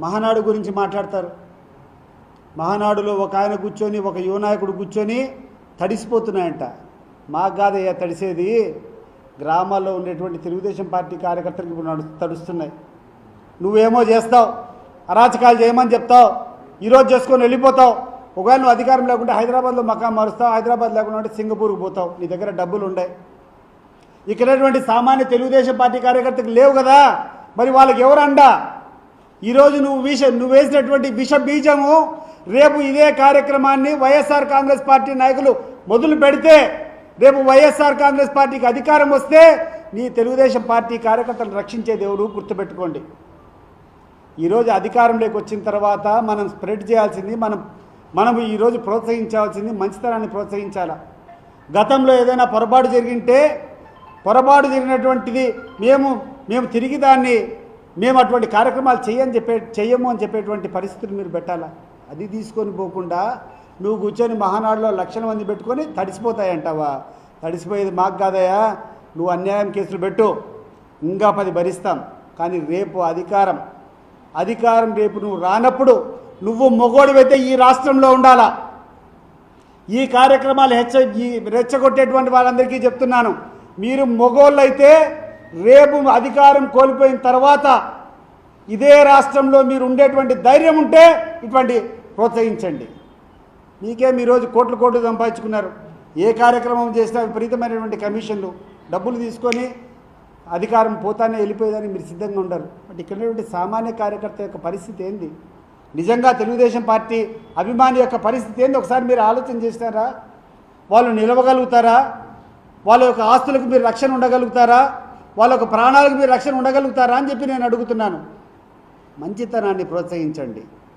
మహానాడు గురించి మాట్లాడతారు. మహానాడులో ఒక ఆయన కూర్చొని ఒక యువనాయకుడు కూర్చొని తడిసిపోతున్నాయంట. మాకు కాదయ్యా తడిసేది. గ్రామాల్లో ఉండేటువంటి తెలుగుదేశం పార్టీ కార్యకర్తలకు ఇప్పుడు తడుస్తున్నాయి. నువ్వేమో చేస్తావు. అరాచకాలు చేయమని చెప్తావు. ఈరోజు చేసుకొని వెళ్ళిపోతావు. ఒకవేళ నువ్వు అధికారం లేకుంటే హైదరాబాద్లో మకా మారుస్తావు. హైదరాబాద్ లేకుండా ఉంటే సింగపూర్కి పోతావు. నీ దగ్గర డబ్బులు ఉన్నాయి ఇక్కడటువంటి సామాన్య తెలుగుదేశం పార్టీ కార్యకర్తకు లేవు కదా. మరి వాళ్ళకి ఎవరు అండా ఈరోజు నువ్వు విష నువ్వు వేసినటువంటి విష బీజము రేపు ఇదే కార్యక్రమాన్ని వైఎస్ఆర్ కాంగ్రెస్ పార్టీ నాయకులు మొదలు పెడితే రేపు వైఎస్ఆర్ కాంగ్రెస్ పార్టీకి అధికారం వస్తే నీ తెలుగుదేశం పార్టీ కార్యకర్తలను రక్షించే దేవుడు గుర్తుపెట్టుకోండి. ఈరోజు అధికారంలోకి వచ్చిన తర్వాత మనం స్ప్రెడ్ చేయాల్సింది మనం మనం ఈరోజు ప్రోత్సహించాల్సింది మంచితనాన్ని ప్రోత్సహించాలా? గతంలో ఏదైనా పొరపాటు జరిగింటే పొరపాటు జరిగినటువంటిది మేము మేము తిరిగి దాన్ని మేము అటువంటి కార్యక్రమాలు చేయని చెప్పే చెయ్యము అని చెప్పేటువంటి పరిస్థితులు మీరు పెట్టాలా? అది తీసుకొని పోకుండా నువ్వు కూర్చొని మహానాడులో లక్షల మంది పెట్టుకొని తడిసిపోతాయంటావా? తడిసిపోయేది మాకు కాదయా నువ్వు అన్యాయం కేసులు పెట్టు. ఇంకా పది భరిస్తాం. కానీ రేపు అధికారం. అధికారం రేపు నువ్వు రానప్పుడు నువ్వు మొగోడివైతే ఈ రాష్ట్రంలో ఉండాలా? ఈ కార్యక్రమాలు హెచ్చ ఈ రెచ్చగొట్టేటువంటి వాళ్ళందరికీ చెప్తున్నాను. మీరు మొగోళ్ళు అయితే రేపు అధికారం కోల్పోయిన తర్వాత ఇదే రాష్ట్రంలో మీరు ఉండేటువంటి ధైర్యం ఉంటే ఇటువంటి ప్రోత్సహించండి. మీకేం ఈరోజు కోట్లు కోట్లు సంపాదించుకున్నారు. ఏ కార్యక్రమం చేసినా విపరీతమైనటువంటి కమిషన్లు డబ్బులు తీసుకొని అధికారం పోతానే వెళ్ళిపోయేదని మీరు సిద్ధంగా ఉండరు. బట్ ఇక్కడ సామాన్య కార్యకర్త యొక్క పరిస్థితి ఏంది? నిజంగా తెలుగుదేశం పార్టీ అభిమాని యొక్క పరిస్థితి ఏంది? ఒకసారి మీరు ఆలోచన చేస్తారా? వాళ్ళు నిలవగలుగుతారా? వాళ్ళ యొక్క ఆస్తులకు మీరు రక్షణ ఉండగలుగుతారా? వాళ్ళకు ప్రాణాలకు మీరు రక్షణ ఉండగలుగుతారా అని చెప్పి నేను అడుగుతున్నాను. మంచితనాన్ని ప్రోత్సహించండి.